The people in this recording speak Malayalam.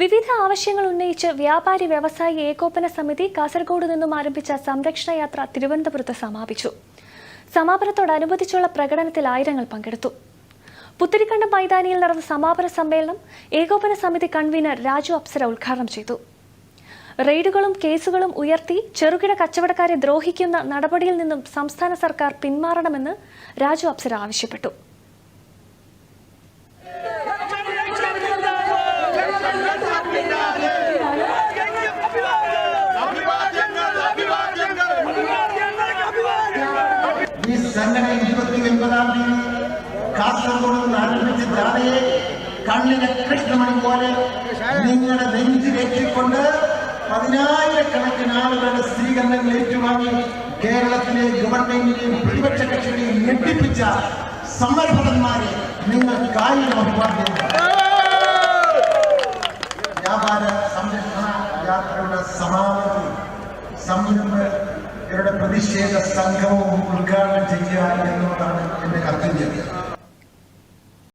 വിവിധ ആവശ്യങ്ങൾ ഉന്നയിച്ച് വ്യാപാരി വ്യവസായി ഏകോപന സമിതി കാസർഗോഡ് നിന്നും ആരംഭിച്ച സംരക്ഷണ യാത്ര തിരുവനന്തപുരത്ത് സമാപിച്ചു. സമാപനത്തോടനുബന്ധിച്ചുള്ള പ്രകടനത്തിൽ ആയിരങ്ങൾ പങ്കെടുത്തു. പുത്തരിക്കണ്ടം മൈതാനിയിൽ നടന്ന സമാപന സമ്മേളനം ഏകോപന സമിതി കൺവീനർ രാജു അപ്സര ഉദ്ഘാടനം ചെയ്തു. റെയ്ഡുകളും കേസുകളും ഉയർത്തി ചെറുകിട കച്ചവടക്കാരെ ദ്രോഹിക്കുന്ന നടപടിയിൽ നിന്നും സംസ്ഥാന സർക്കാർ പിന്മാറണമെന്ന് രാജു അപ്സര ആവശ്യപ്പെട്ടു. സംഘടന ഇരുപത്തി ഒൻപതാം തീയതി കാസർഗോഡ് നിന്ന് ആരംഭിച്ച ജാഥയെ കണ്ണിലെ കൃഷ്ണമണി പോലെ നിങ്ങളുടെ നെഞ്ചിലേറ്റിക്കൊണ്ട് പതിനായിരക്കണക്കിന് ആളുകളുടെ സ്വീകരണങ്ങൾ ഏറ്റുവാങ്ങി കേരളത്തിലെ ഗവൺമെന്റിനെയും പ്രതിപക്ഷ കക്ഷികളെയും ഞെട്ടിപ്പിച്ച സമരഭടന്മാരെ നിങ്ങൾക്ക് ആയിരം അഭിവാദ്യം. വ്യാപാര സംരക്ഷണ യാത്രയുടെ സമാപനത്തിൽ സംരംഭകരുടെ പ്രതിഷേധ സംഘവും ഉദ്ഘാടനം